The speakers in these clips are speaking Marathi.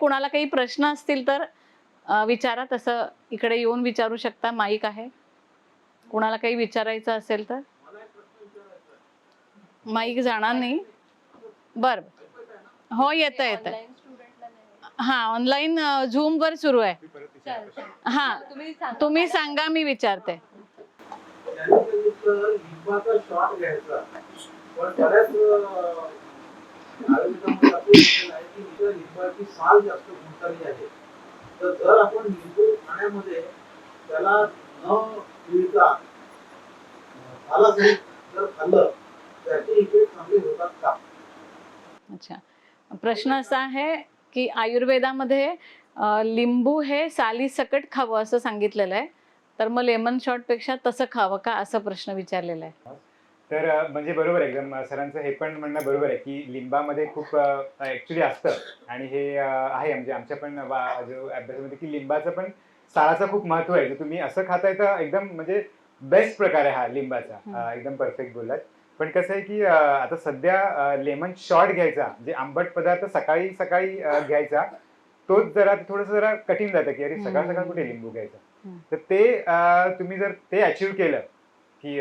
कोणाला काही प्रश्न असतील तर विचारा. तसं इकडे येऊन विचारू शकता. माईक आहे. कोणाला काही विचारायचं असेल तर. माईक जाणार नाही. बर. हो येतं येतं. हा ऑनलाईन झूम वर सुरू आहे. हा. तुम्ही सांगा. मी विचारते. तर जर आपण लिंबू पाण्यामध्ये त्याला न पिळता जर खाल्लं त्याचे इफेक्ट चांगले होतात का अच्छा. प्रश्न असा आहे की आयुर्वेदामध्ये लिंबू हे साली सकट खावं असं सांगितलेलं आहे. तर मग लेमन शॉर्टपेक्षा तसं खावं का असा प्रश्न विचारलेला आहे. तर म्हणजे बरोबर आहे एकदम सरांचं हे पण म्हणणं बरोबर आहे की लिंबामध्ये खूप ऍक्च्युली असतं. आणि हे आहे म्हणजे आमच्या पण जो अभ्यासामध्ये की लिंबाचं पण साराचं खूप महत्त्व आहे. जर तुम्ही असं खाताय तर एकदम म्हणजे बेस्ट प्रकार आहे हा लिंबाचा. एकदम परफेक्ट बोललात. पण कसं आहे की आता सध्या लेमन शॉट घ्यायचा जे आंबट पदार्थ सकाळी सकाळी घ्यायचा तोच जरा थोडस जरा कठीण जातं की अरे सकाळ सकाळ कुठे लिंबू घ्यायचा. तर ते तुम्ही जर ते अचीव्ह केलं की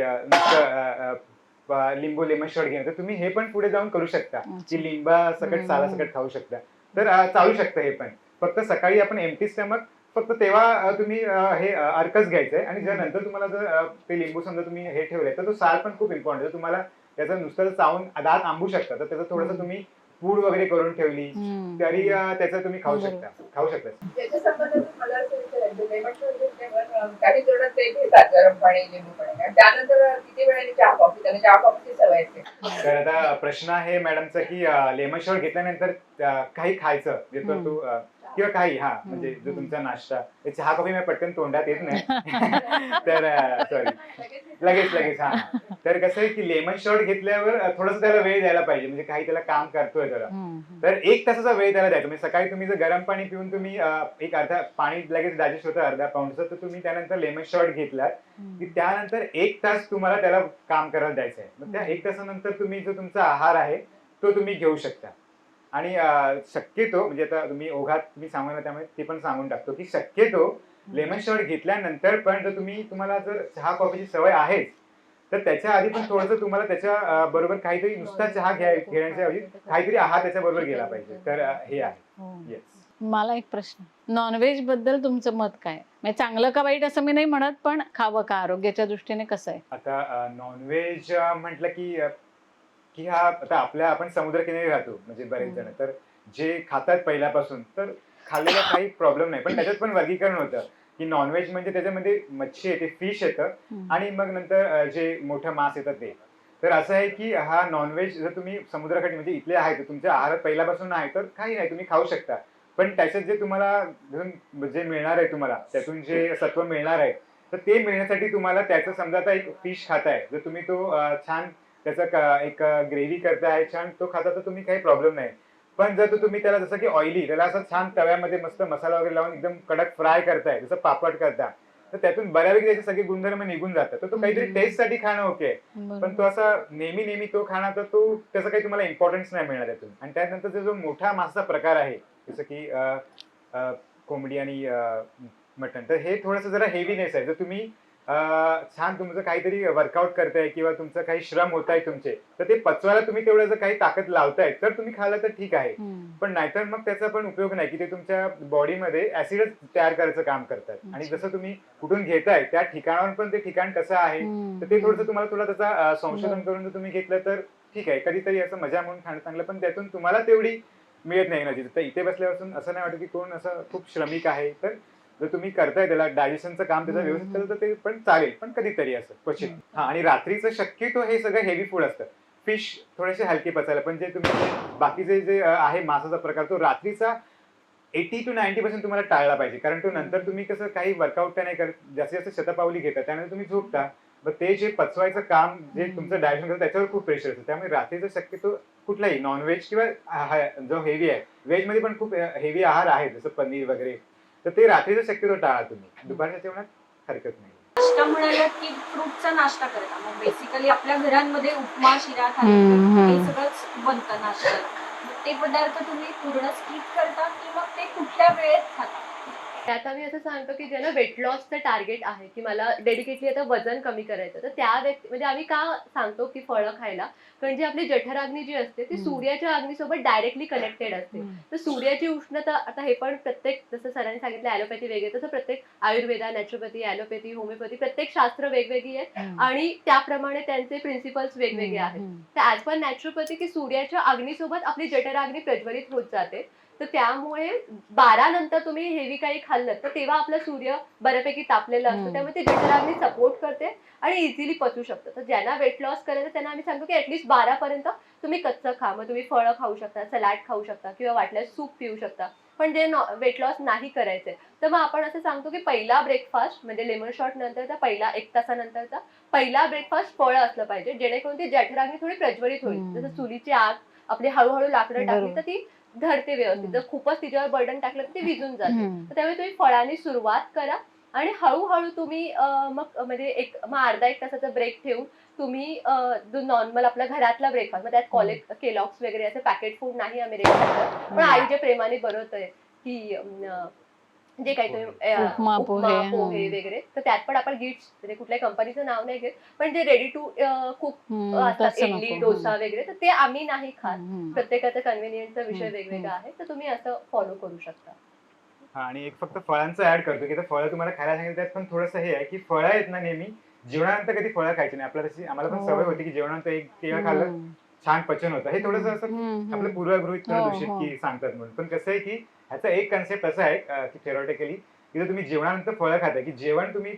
लिंबू लेमन शॉट घेणं तर तुम्ही हे पण पुढे जाऊन करू शकता. की लिंबा सकट. साला सकट खाऊ शकता. तर चालू शकतं हे पण. फक्त सकाळी आपण एमटी स्टमक फक्त तेव्हा तुम्ही हे अ, अर्कच घ्यायचंय. आणि जर नंतर तुम्हाला जर ते लिंबू समजा तुम्ही हे ठेवलंय तर तो साल पण खूप इम्पॉर्टंट आहे. तुम्हाला त्याचं नुसतं चावून दात आंबू शकता. तर त्याचं थोडंसं. तुम्ही पूड वगैरे करून ठेवली हम्म. तरी अ, त्याचं तुम्ही खाऊ. शकता खाऊ शकता त्याच्या संबंधात मला असं विचारायचं लेमन शॉट घेतल्यावर अं, काही जण ते घेतात गरम पाणी लिंबू पाणी आणि त्यानंतर किती वेळाने चहा कॉफी त्यांना चहा कॉफीची सवय असते तर आता प्रश्न आहे मॅडमचा की लेमन शॉट घेतल्यानंतर अ, काही खायचं जे तर हम्म. तू अ, किंवा काही हा म्हणजे जो. तुमचा नाश्ता चहा कॉफी मी पटकन तोंडात येत नाही. तर सॉरी लगेच लगेच हा. तर कसं आहे की लेमन शॉट घेतल्यावर थोडस त्याला वेळ द्यायला पाहिजे. म्हणजे काही त्याला काम करतोय जरा. तर एक तासाचा वेळ त्याला द्यायचा. म्हणजे सकाळी तुम्ही जर गरम पाणी पिऊन तुम्ही एक अर्धा पाणी लगेच डायजेस्ट होतं अर्धा पाऊंडचं तर तुम्ही त्यानंतर लेमन शॉट घेतलात की त्यानंतर एक तास तुम्हाला त्याला काम करायला द्यायचं आहे मग त्या एक तासानंतर तुम्ही जो तुमचा आहार आहे तो तुम्ही घेऊ शकता. आणि शक्यतो म्हणजे आता तुम्ही ओघात तुम्ही सांगू त्यामुळे ते पण सांगून टाकतो की शक्यतो लेमन शॉट घेतल्यानंतर पण जर तुम्ही तुम्हाला जर चहा कॉफीची सवय आहेच तर त्याच्या आधी पण थोडंसं तुम्हाला त्याच्या बरोबर काहीतरी नुसता चहा घ्या घेण्याच्या ऐवजी काहीतरी आहार त्याच्या बरोबर गेला पाहिजे. तर हे आहे. हो. येस मला एक प्रश्न. नॉनव्हेजबद्दल तुमचं मत काय? म्हणजे चांगलं का वाईट असं मी नाही म्हणत पण खावं का? आरोग्याच्या दृष्टीने कसं आहे? आता नॉनव्हेज म्हटलं की की हा आता आपल्या आपण समुद्रकिनारी राहतो म्हणजे बरेच जण. तर जे खातात पहिल्यापासून तर खाल्लेला काही प्रॉब्लेम नाही. पण त्याच्यात पण वर्गीकरण होतं की नॉनव्हेज म्हणजे त्याच्यामध्ये मच्छी येते फिश येतं. आणि मग नंतर जे मोठं मांस येतं ते. तर असं आहे की हा नॉनव्हेज जर तुम्ही समुद्राकडे म्हणजे इथले आहे तर तुमच्या आहारात पहिल्यापासून आहे तर काही नाही तुम्ही खाऊ शकता. पण त्याच्यात जे तुम्हाला जे मिळणार आहे तुम्हाला त्यातून जे सत्व मिळणार आहे तर ते मिळण्यासाठी तुम्हाला त्याचं समजा आता एक फिश खाताय जर तुम्ही तो छान त्याचा एक ग्रेव्ही करताय छान तो खाता तर तुम्ही काही प्रॉब्लेम नाही. पण जर तो तुम्ही त्याला जसं की ऑइली त्याला असं छान तव्यामध्ये मस्त मसाला वगैरे लावून एकदम कडक फ्राय करताय जसं पापड करता तर त्यातून बऱ्यापैकी त्याचे सगळे गुणधर्म निघून जातात. तर तो काहीतरी. टेस्टसाठी खाणं ओके पण. तो असा नेहमी नेहमी तो खाणं तर तो त्याचा काही तुम्हाला इम्पॉर्टन्स नाही मिळणार त्यातून. आणि त्यानंतर जो मोठा मासाचा प्रकार आहे जसं की कोंबडी आणि मटन तर हे थोडंसं जरा हेवीनेस आहे. जर तुम्ही छान तुमचं काहीतरी वर्कआउट करताय किंवा तुमचं काही श्रम होत आहे तुमचे तर ते पचवायला तुम्ही तेवढं जर काही ताकद लावताय तर तुम्ही खाल्लं तर ठीक आहे. पण नाहीतर मग त्याचा पण उपयोग नाही की ते तुमच्या बॉडीमध्ये ऍसिडच तयार करायचं काम करतात आणि जसं तुम्ही कुठून घेताय त्या ठिकाणावर पण ते ठिकाण कसं आहे. तर ते थोडंसं तुम्हाला तुला त्याचा संशोधन. करून जर तुम्ही घेतलं तर ठीक आहे कधीतरी असं मजा म्हणून खाणं चांगलं पण त्यातून तुम्हाला तेवढी मिळत नाही एनर्जी तर इथे बसल्यापासून असं नाही वाटत की कोण असं खूप श्रमिक आहे तर जर तुम्ही करताय त्याला डायजेशनचं काम त्याचं. व्यवस्थित केलं तर ते पण चालेल पण कधीतरी असं क्वचित. हा आणि रात्रीचं शक्यतो हे सगळं हेवी फूड असतं. फिश थोडेसे हलके पचायला पण जे तुम्ही बाकीचे जे आहे मासाचा प्रकार तो रात्रीचा एटी टू नाईन्टी पर्सेंट तुम्हाला टाळला पाहिजे. कारण तो नंतर तुम्ही कसं काही वर्कआउट नाही करत जास्तीत जास्त शतपावली घेता त्यानंतर तुम्ही झोपता. मग ते जे पचवायचं काम जे. तुमचं डायजेशन करतं त्याच्यावर खूप प्रेशर असतं. त्यामुळे रात्रीचं शक्यतो कुठलाही नॉनव्हेज किंवा जो हेवी आहे व्हेजमध्ये पण खूप हेवी आहार आहे जसं पनीर वगैरे. तर ते रात्रीचं शक्यतो टाळा तुम्ही. दुपारच्या जेवणात हरकत नाही. नाश्ता म्हणाला की फ्रूटचा नाश्ता करता मग बेसिकली आपल्या घरांमध्ये उपमा शिरा थालीपीठ हे. सगळंच बनतं नाश्त्यात. ते पदार्थ तुम्ही पूर्ण स्किप करता की मग ते कुठल्या वेळेत खाता? आता मी असं सांगतो की ज्यांना वेट लॉसचं टार्गेट आहे की मला डेडिकेटली आता वजन कमी करायचं तर त्या व्यक्ती म्हणजे आम्ही का सांगतो की फळं खायला? कारण जी आपली जठराग्नी जी असते ती. सूर्याच्या अग्नीसोबत डायरेक्टली कनेक्टेड असते. तर सूर्याची उष्णता आता हे पण प्रत्येक जसं सरांनी सांगितलं ॲलोपॅथी वेगळे तसं प्रत्येक आयुर्वेदा नॅचरोपॅथी ॲलोपॅथी होमिओपॅथी प्रत्येक शास्त्र वेगवेगळी आहे आणि त्याप्रमाणे त्यांचे प्रिन्सिपल्स वेगवेगळे आहेत. तर ॲज पर नॅचरोपॅथी की सूर्याच्या अग्नीसोबत आपली जठराग्नी प्रज्वलित होत जाते. तर त्यामुळे बारा नंतर तुम्ही हेवी काही खाल्लं तर तेव्हा आपला सूर्य बऱ्यापैकी तापलेला असतो. त्यामुळे ते जठराग्नी सपोर्ट करते आणि इझिली पचू शकतं तर ज्यांना वेट लॉस करायचं त्यांना आम्ही सांगतो की ऍटलीस्ट बारा पर्यंत तुम्ही कच्चं खा मग तुम्ही फळं खाऊ शकता सलाड खाऊ शकता किंवा वाटल्यास सूप पिऊ शकता पण जे वेट लॉस नाही करायचंय तर मग आपण असं सांगतो की पहिला ब्रेकफास्ट म्हणजे लेमन शॉट नंतरचा पहिला एक तासानंतरचा पहिला ब्रेकफास्ट फळं असलं पाहिजे जेणेकरून ती जठराग्नी थोडी प्रज्वलित होईल. जसं चुलीची आग आपली हळूहळू लाकडं टाकली. तर ती धरते व्यवस्थित. जर खूपच तिच्यावर बर्डन टाकलं तर ती विजून जाते. तर त्यामुळे तुम्ही फळांनी सुरुवात करा आणि हळूहळू तुम्ही मग म्हणजे एक मग अर्धा एक तासाचा ब्रेक ठेवून तुम्ही नॉर्मल आपल्या घरातला ब्रेकफास्ट मग त्यात कॉलेज केलॉक्स वगैरे असे पॅकेट फूड नाही करत पण. आई जे प्रेमाने बनवतोय की जे काही तुम्ही अं, उपमा, उपमा, पोहे, हं. वगैरे तर त्यात पण आपण गिट्स म्हणजे कुठल्याही कंपनीचं नाव नाही घेत पण जे रेडी टू कुक हम्म, असतात तसं इडली नको. डोसा वगैरे तर ते आम्ही नाही खात हम्म. प्रत्येकाचा कन्व्हिनियन्सचा विषय हम्म, वेगवेगळा. आहे तर तुम्ही असं फॉलो करू शकता हा आणि एक फक्त फळांचं ऍड करतो की आता फळं तुम्हाला खायला सांगितलं त्यात पण थोडंसं हे आहे की फळं आहेत ना नेहमी जेवणानंतर कधी फळं खायची नाही आपल्याला तशी आम्हाला पण हो. सवय होती की जेवणानंतर एक केळं खाल्लं हम्म. छान पचन होतं हे थोडंसं असं हम्म, आपलं. पूर्वगृहित हो, दूषित हो. की सांगतात म्हणून पण कसं आहे की ह्याचा एक कन्सेप्ट असा आहे की थेरॉटिकली की जर तुम्ही जेवणानंतर फळं खाताय की जेवण तुम्ही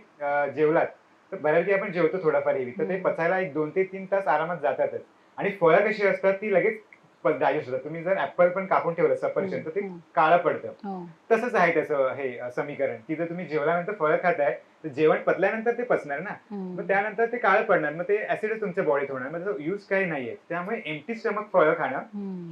जेवलात तर बऱ्यापैकी आपण जेवतो थोडाफार हेवी तर ते. पचायला एक दोन ते तीन तास आरामात जातातच आणि फळं कशी असतात ती लगेच डायजेस्ट होतात तुम्ही जर ऍपल पण कापून ठेवलं सफरचंद तर ते. काळं पडतं हो. तसंच आहे त्याचं हे समीकरण की जर तुम्ही जेवल्यानंतर फळं खाताय तर जेवण पचल्यानंतर ते पचणार ना. मग त्यानंतर ते काळं पडणार मग ते ऍसिडच तुमच्या बॉडीत होणार मग यूज काही नाहीये त्यामुळे एमटी स्टमक फळं खाणं.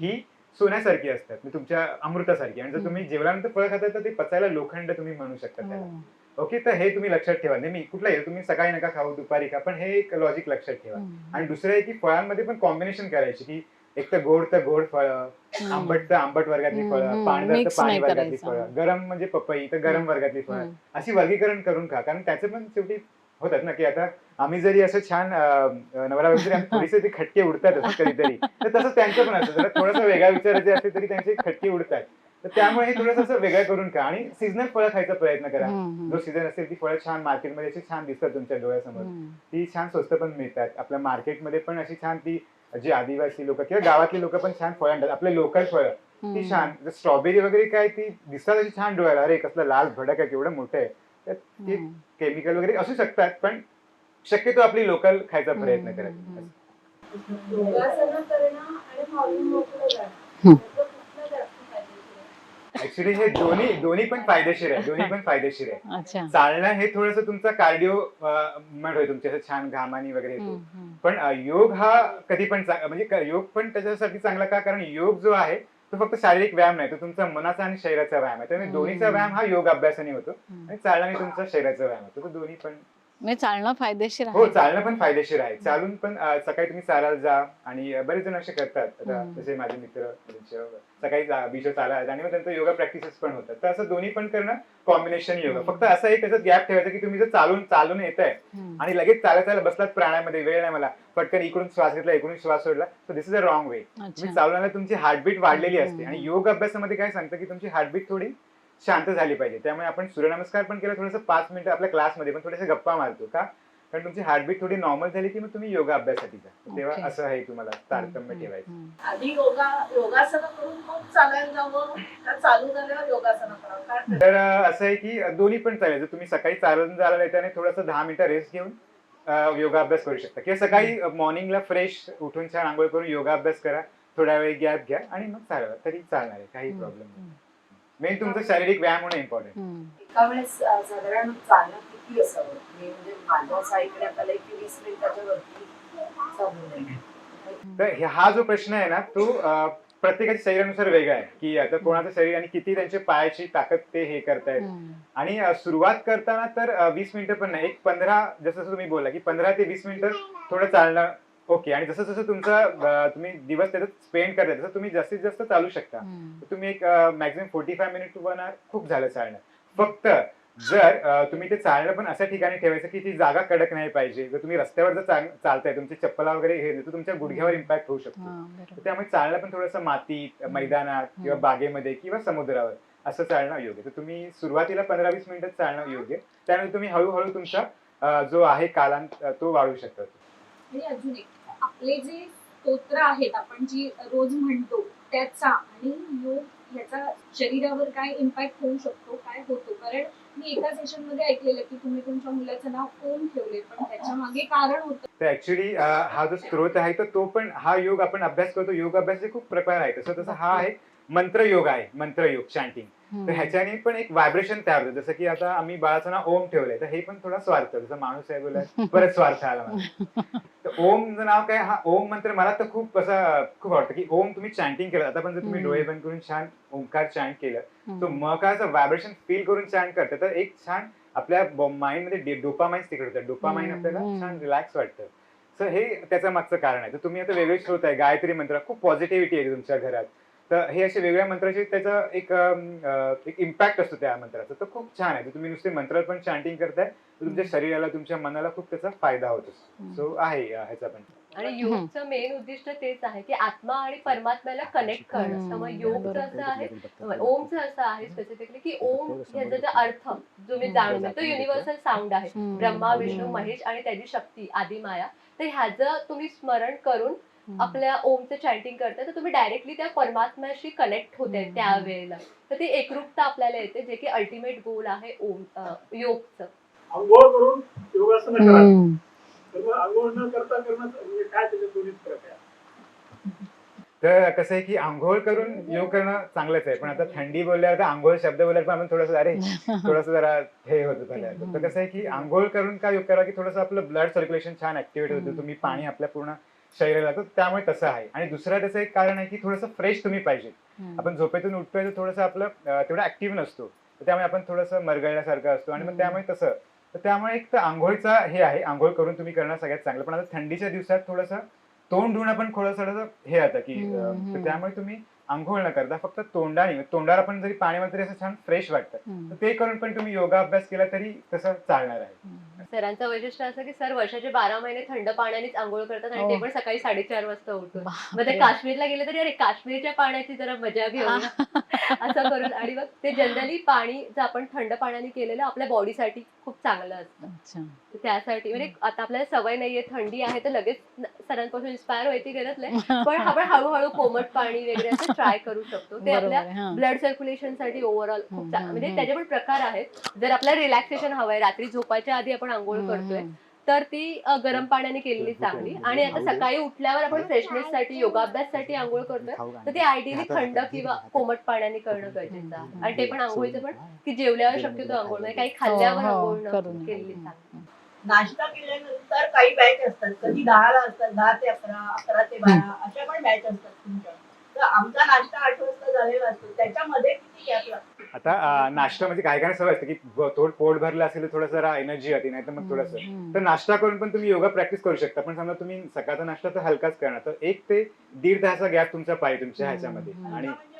ही सोन्यासारखी असतात म्हणजे तुमच्या अमृतासारखी आणि जर. तुम्ही जेवल्यानंतर फळ खाता तर ते पचायला लोखंड तुम्ही म्हणू शकता त्याला हो. ओके तर हे तुम्ही लक्षात ठेवा नेहमी कुठलाही तुम्ही सकाळी नका खाऊ दुपारी खा पण हे एक लॉजिक लक्षात ठेवा. आणि दुसरं आहे की फळांमध्ये पण कॉम्बिनेशन करायची की एक तर गोड तर गोड फळं. आंबट तर आंबट वर्गातली फळं. पाणीदार तर पाणी नाही वर्गातली. फळं गरम म्हणजे पपई तर गरम. वर्गातली फळं. अशी वर्गीकरण करून खा कारण त्याचे पण शेवटी होतात ना की आता आम्ही जरी असं छान नवरा वगैरे थोडेसे ते खटके उडतात असं कधीतरी तर तसंच त्यांचं पण असतं. जरा थोडंसं वेगळ्या विचाराचे असले तरी त्यांचे खटके उडतात. तर त्यामुळे हे थोडंसं असं वेगळं करून खा आणि सीझनल फळं खायचा प्रयत्न करा. जो सीझन असेल ती फळं छान मार्केटमध्ये अशी छान दिसतात तुमच्या डोळ्यासमोर. ती छान स्वस्त पण मिळतात. आपल्या मार्केटमध्ये पण अशी छान ती जी आदिवासी लोक किंवा गावातली लोक पण छान फळं आणतात. आपले लोकल फळं ती. छान. स्ट्रॉबेरी वगैरे काय ती दिसतात अशी छान डोळ्याला. अरे कसलं लाल भडक आहे केवढं मोठं आहे. ते. केमिकल वगैरे असू शकतात पण शक्यतो आपली लोकल खायचा प्रयत्न करायचा? ऍक्च्युली हे दोन्ही दोन्ही पण फायदेशीर आहे दोन्ही पण फायदेशीर आहे अच्छा चालणं हे थोडंसं तुमचा कार्डिओ होय तुमच्या छान घामानी वगैरे येतो. पण योग हा कधी पण म्हणजे योग पण त्याच्यासाठी चांगला का कारण योग जो आहे तो फक्त शारीरिक व्यायाम नाही तो तुमचा मनाचा आणि शरीराचा व्यायाम आहे त्यामुळे हम्म. दोन्हीचा व्यायाम हा योग अभ्यासाने होतो. आणि चालण्याने तुमचा शरीराचा व्यायाम होतो तर दोन्ही पण म्हणजे चालणं फायदेशीर हो आहे. चालणं पण फायदेशीर आहे. चालून पण अ, सकाळी तुम्ही चालायला जा आणि अ, बरेच जण असे करतात. आता हम्म. जसे माझे मित्र सकाळी बीच चालायला आणि मग त्यांचं योगा प्रॅक्टिसेस पण होतात. तर असं दोन्ही पण करणं कॉम्बिनेशन योगा. हम्म. फक्त असं एक त्याच्यात गॅप ठेवायचं की तुम्ही जर चालून चालून येत आहे हम्म. आणि लगेच चालत चालत बसलात प्राण्यामध्ये वेळ नाही मला. पटकन इकडून श्वास घेतला इकडून श्वास सोडला तर दिस इज अ रॉंग वे अच्छा. तुम्ही चालवण्याला तुमची हार्टबीट वाढलेली असते. आणि योग अभ्यासामध्ये काय सांगतं की तुमची हार्टबीट थोडी शांत झाली पाहिजे. त्यामुळे आपण सूर्यनमस्कार पण केला थोडंसं पाच मिनिटं आपल्या क्लासमध्ये पण थोडेसे गप्पा मारतो का? कारण तुमची हार्टबीट थोडी नॉर्मल झाली की मग तुम्ही योगा अभ्यासासाठी जा. तेव्हा. असं आहे तुम्हाला तारतम्य ठेवायचं. आधी योगा योगासनं करून मग चालायला जावं का चालू झाल्यावर योगासनं करावं? काय तर अं, असं आहे की अं, दोन्ही पण चालेल. जर तुम्ही सकाळी चालून जायला येताना थोडंसं दहा मिनिटं रेस्ट घेऊन अं, योगा अभ्यास करू शकता. किंवा सकाळी मॉर्निंगला फ्रेश उठून छान आंघोळ करून योगा अभ्यास करा. थोडा वेळ गॅप घ्या आणि मग चालवा. तरी चालणार आहे. काही प्रॉब्लेम नाही. मेन तुमचं शारीरिक व्यायाम होणं इम्पॉर्टंट. एका वेळेस अ, साधारण चालणं किती असावं? मी म्हणजे माझ्या असं ऐकण्यात आलंय की वीस मिनिटाच्या वरती चालू नये तर हे- हा जो प्रश्न आहे ना तो अं, प्रत्येकाच्या शरीरानुसार वेगळा आहे. की आता कोणाचं शरीर आणि किती त्यांच्या पायाची ताकद ते हे करतायत. आणि अं, सुरुवात करताना तर वीस मिनिटं पण नाही. एक पंधरा जसं जसं तुम्ही बोला की पंधरा ते वीस मिनिटं थोडं चालणं ओके आणि जसं जसं तुमचा तुम्ही दिवस त्याच्यात स्पेंड करता तसं तुम्ही जास्तीत जास्त चालू शकता. तुम्ही एक maximum forty five minute to one hour खूप झालं चालणं. फक्त जर तुम्ही ते चालणं पण अशा ठिकाणी ठेवायचं की ती जागा कडक नाही पाहिजे. जर तुम्ही रस्त्यावर जर चाल- चालताय तुमची चप्पला वगैरे हे तर तुमच्या गुडघ्यावर इम्पॅक्ट होऊ शकतो. त्यामुळे चालणं पण थोडंसं मातीत मैदानात किंवा. बागेमध्ये किंवा समुद्रावर असं चालणं योग्य तर तुम्ही सुरुवातीला पंधरा वीस मिनिटं चालणं योग्य त्यानंतर तुम्ही हळूहळू तुमचा जो आहे कालांत तो वाढवू शकता. आणि अजून एक आपले जे स्तोत्र आहेत आपण जी रोज म्हणतो त्याचा आणि योग याचा शरीरावर काय इम्पॅक्ट होऊ शकतो काय होतो? कारण मी एका सेशनमध्ये ऐकलेलं की तुम्ही तुमच्या मुलाचं नाव ओम ठेवले पण त्याच्यामागे कारण होतं. तर ऍक्च्युली हा जो स्त्रोत आहे तर तो पण हा योग आपण अभ्यास करतो. योग अभ्यासाचे खूप प्रकार आहे तसं तसं हा आहे मंत्र योग आहे. मंत्र योग चॅन्टिंग तर. ह्याच्याने पण एक व्हायब्रेशन तयार होतं. जसं की आता आम्ही बाळाचं नाव ओम ठेवलंय तर हे पण थोडा स्वार्थ जसं माणूस आहे बोलाय परत स्वार्थ आला मला. तर ओमचं नाव काय? हा ओम मंत्र मला तर खूप असं खूप आवडतं की ओम तुम्ही चॅन्टिंग केलं. आता पण जर तुम्ही. डोळे बंद करून छान ओंकार चॅन्ट केलं हम्म. तो मकाचं व्हायब्रेशन फील करून चॅन्ट करतं. तर एक छान आपल्या माइंडमध्ये डोपामाइन तिकडे होतं. डोपामाइन आपल्याला. छान रिलॅक्स वाटतं. सो हे त्याचं मागचं कारण आहे. तर तुम्ही आता वेगळे श्रोत आहे गायत्री मंत्र. खूप पॉझिटिव्हिटी आहे तुमच्या घरात. तर हे असे वेगळ्या मंत्राचे त्याचा एक एक इम्पॅक्ट असतो त्या मंत्राचा. तर खूप छान आहे. तुम्ही नुसते मंत्र पण चॅन्टिंग करताय तुमच्या शरीराला तुमच्या मनाला खूप त्याचा फायदा होतो. सो आहे ह्याचा पण. आणि योगचं मेन उद्दिष्ट तेच आहे की आत्मा आणि परमात्म्याला कनेक्ट करणं. त्यामुळे योगचं. असं आहे ओमचं असं आहे स्पेसिफिकली की ओम ह्याचा जो अर्थ जो मी जाणून तो युनिव्हर्सल साऊंड आहे. ब्रह्मा विष्णू. महेश आणि त्याची शक्ती आदिमाया. तर ह्याचं तुम्ही स्मरण करून. आपल्या ओमचं चॅन्टिंग करताय तर तुम्ही डायरेक्टली त्या परमात्म्याशी कनेक्ट होते. त्यावेळेला तर ती एकरूपता आपल्याला येते जे की अल्टिमेट गोल आहे ओम योगचं आंघोळ करून योगासनं करा. तर न करता करणं म्हणजे काय फरक आहे तर कसं आहे की आंघोळ करून योग करणं चांगलंच आहे पण आता थंडी बोलल्यावर तर आंघोळ शब्द बोलल्यावर पण आपण थोडंसं अरे थोडंसं जरा हे होतं तर कसं आहे की आंघोळ करून काय योग करा की थोडंसं आपलं ब्लड सर्क्युलेशन छान ऍक्टिव्हेट होतं. तुम्ही पाणी आपल्या पूर्ण शरीराला तर त्यामुळे तसं आहे. आणि दुसरं त्याचं एक कारण आहे की थोडंसं फ्रेश तुम्ही पाहिजे. आपण झोपेतून उठतोय तर थोडंसं आपलं तेवढं ऍक्टिव्ह नसतो. तर त्यामुळे आपण थोडंसं मरगळल्यासारखं असतो आणि मग. त्यामुळे तसं. तर त्यामुळे एक तर आंघोळचा हे आहे. आंघोळ करून तुम्ही करणं सगळ्यात चांगलं. पण आता थंडीच्या दिवसात थोडंसं तोंड धुणं पण थोडंसं थोडंसं हे आता की त्यामुळे तुम्ही आंघोळ न करता फक्त तोंडाने तोंडाला पण जरी पाण्यामध्ये असं छान फ्रेश वाटतं ते करून पण तुम्ही योगा अभ्यास केला तरी तसं चालणार आहे. सरांचं वैशिष्ट्य असं की सर वर्षाचे बारा महिने थंड पाण्यानेच आंघोळ करतात आणि ते हो. पण सकाळी साडेचार वाजता उठून. मग ते. काश्मीरला गेले तरी अरे काश्मीरच्या पाण्याची जरा मजा घेऊ असं करून आणि मग ते जनरली पाणी जर आपण थंड पाण्याने केलेलं आपल्या बॉडीसाठी खूप चांगलं असतं. त्यासाठी म्हणजे आता आपल्याला सवय नाहीये थंडी आहे तर लगेच सरांपासून इन्स्पायर व्हायची गरज नाही. पण आपण हळूहळू कोमट पाणी वगैरे असं ट्राय करू शकतो. ते आपल्या. ब्लड सर्क्युलेशनसाठी ओव्हरऑल खूप म्हणजे त्याचे पण प्रकार आहेत. जर आपल्याला रिलॅक्सेशन हवंय रात्री झोपायच्या आधी आपण आंघोळ करतोय. तर ती गरम पाण्याने केलेली चांगली. आणि आता सकाळी उठल्यावर आपण फ्रेशनेस साठी योगाभ्याससाठी आंघोळ करतोय. तर ती आयडियली थंड किंवा कोमट पाण्याने करणं गरजेचं आहे. आणि ते पण आंघोळीचं पण की जेवल्यावर शक्यतो आंघोळ म्हणजे काही खाल्ल्यावर हो, हो, आंघोळ. केलेली चांगली. नाश्ता केल्यानंतर काही बॅच असतात. कधी दहाला असतात दहा ते अकरा अकरा ते बारा अशा पण बॅच असतात तुमच्या. आमचा नाश्ता आठ वाजता झालेला असतो. त्याच्यामध्ये किती गॅप लागतो? आता नाश्ता म्हणजे काय काय सवय असते की थोडं पोट भरलं असेल तर थोडं जरा एनर्जी होती नाही तर मग थोडंसं. तर नाश्ता करून पण तुम्ही योगा प्रॅक्टिस करू शकता. पण समजा तुम्ही सकाळचा नाश्ता तर हलकाच करणार. तर एक ते दीड तासाचा गॅप तुमचा पाहिजे तुमच्या ह्याच्यामध्ये. आणि म्हणजे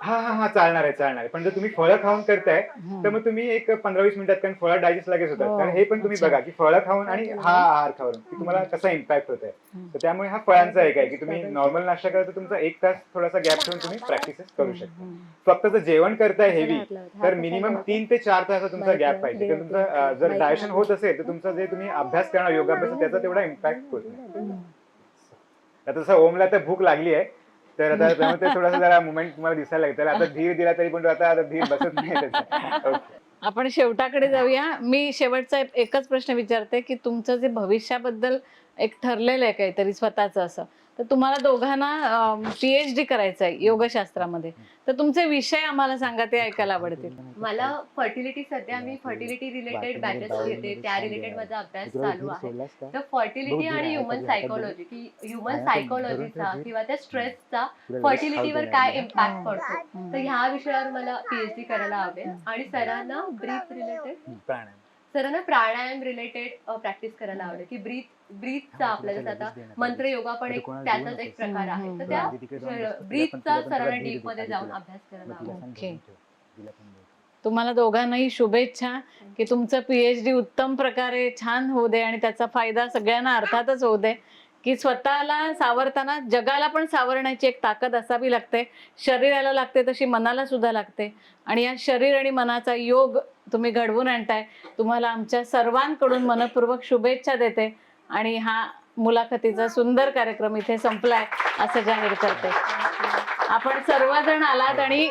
हा हा हा चालणार आहे चालणार आहे. पण जर तुम्ही फळं खाऊन करताय. तर मग तुम्ही एक पंधरा वीस मिनिटात कारण फळं डायजेस्ट लगेच होतात. हो, कारण हे पण तुम्ही. बघा की फळं खाऊन आणि हा आहार खाऊन की तुम्हाला कसा इम्पॅक्ट होत आहे. तर त्यामुळे हा फळांचा एक आहे की तुम्ही नॉर्मल नाश्ता करा तर तुमचा एक तास थोडासा गॅप ठेवून तुम्ही प्रॅक्टिस करू शकता. फक्त जर जेवण करताय हेवी तर मिनिमम तीन ते चार तास तुमचा गॅप पाहिजे. कारण तुमचं जर डायजेशन होत असेल तर तुमचा जे तुम्ही अभ्यास करणार योगाभ्यास त्याचा तेवढा इम्पॅक्ट होत नाही. आता तसं ओमला तर भूक लागली आहे तर आता त्यामुळे ते थोडासा जरा मुवमेंट तुम्हाला दिसायला लागेल. आता धीर दिला तरी पण आता आता धीर बसत नाही त्याचा. आपण शेवटाकडे जाऊया. मी शेवटचा एक- एकच प्रश्न विचारते की तुमचं जे भविष्याबद्दल एक ठरलेलं आहे काहीतरी स्वतःचं असं. तर तुम्हाला दोघांना पीएच डी करायचं आहे योगशास्त्रामध्ये. तर तुमचे विषय आम्हाला सांगा ते ऐकायला आवडतील. मला फर्टिलिटी सध्या मी फर्टिलिटी रिलेटेड बॅचेस घेते. त्या रिलेटेड माझा अभ्यास चालू आहे. तर फर्टिलिटी आणि ह्युमन सायकोलॉजी की ह्युमन सायकोलॉजीचा किंवा त्या स्ट्रेसचा फर्टिलिटीवर काय इम्पॅक्ट पडतो? तर ह्या विषयावर मला पीएचडी करायला आवडेल. आणि सरांना ब्रीथ रिलेटेड सरांना प्राणायाम रिलेटेड प्रॅक्टिस करायला आवडेल. की ब्रीथ ब्रीथचा आपल्या जसं आता मंत्र योगा पण एक त्याचाच एक प्रकार आहे. तर त्या ब्रीथचा सरांना डीपमध्ये जाऊन अभ्यास करायला. तुम्हाला दोघांनाही शुभेच्छा की तुमचं पीएचडी उत्तम प्रकारे छान होऊ दे आणि त्याचा फायदा सगळ्यांना अर्थातच होऊ दे. की स्वतःला सावरताना जगाला पण सावरण्याची एक ताकद असावी लागते. शरीराला लागते तशी मनाला सुद्धा लागते. आणि या शरीर आणि मनाचा योग तुम्ही घडवून आणताय. तुम्हाला आमच्या सर्वांकडून मनपूर्वक शुभेच्छा देते. आणि हा मुलाखतीचा सुंदर कार्यक्रम इथे संपलाय असं जाहीर करते. आपण सर्वजण आलात आणि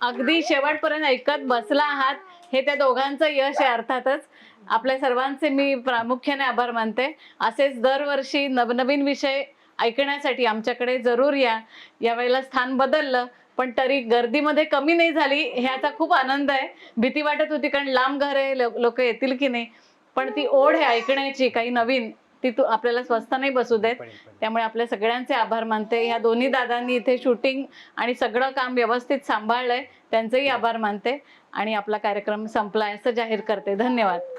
अगदी शेवटपर्यंत ऐकत बसला आहात. हे त्या दोघांचं यश आहे अर्थातच. आपल्या सर्वांचे मी प्रामुख्याने आभार मानते. असेच दरवर्षी नवनवीन विषय ऐकण्यासाठी आमच्याकडे जरूर या. यावेळेला स्थान बदललं पण तरी गर्दीमध्ये कमी नाही झाली ह्याचा खूप आनंद आहे. भीती वाटत होती कारण लांब घर आहे लोक येतील की नाही? पण ती ओढ आहे ऐकण्याची काही नवीन ती तू आपल्याला स्वस्त नाही बसू देत. त्यामुळे आपल्या सगळ्यांचे आभार मानते. ह्या दोन्ही दादांनी इथे शूटिंग आणि सगळं काम व्यवस्थित सांभाळलंय त्यांचेही आभार मानते. आणि आपला कार्यक्रम संपलाय असं जाहीर करते. धन्यवाद.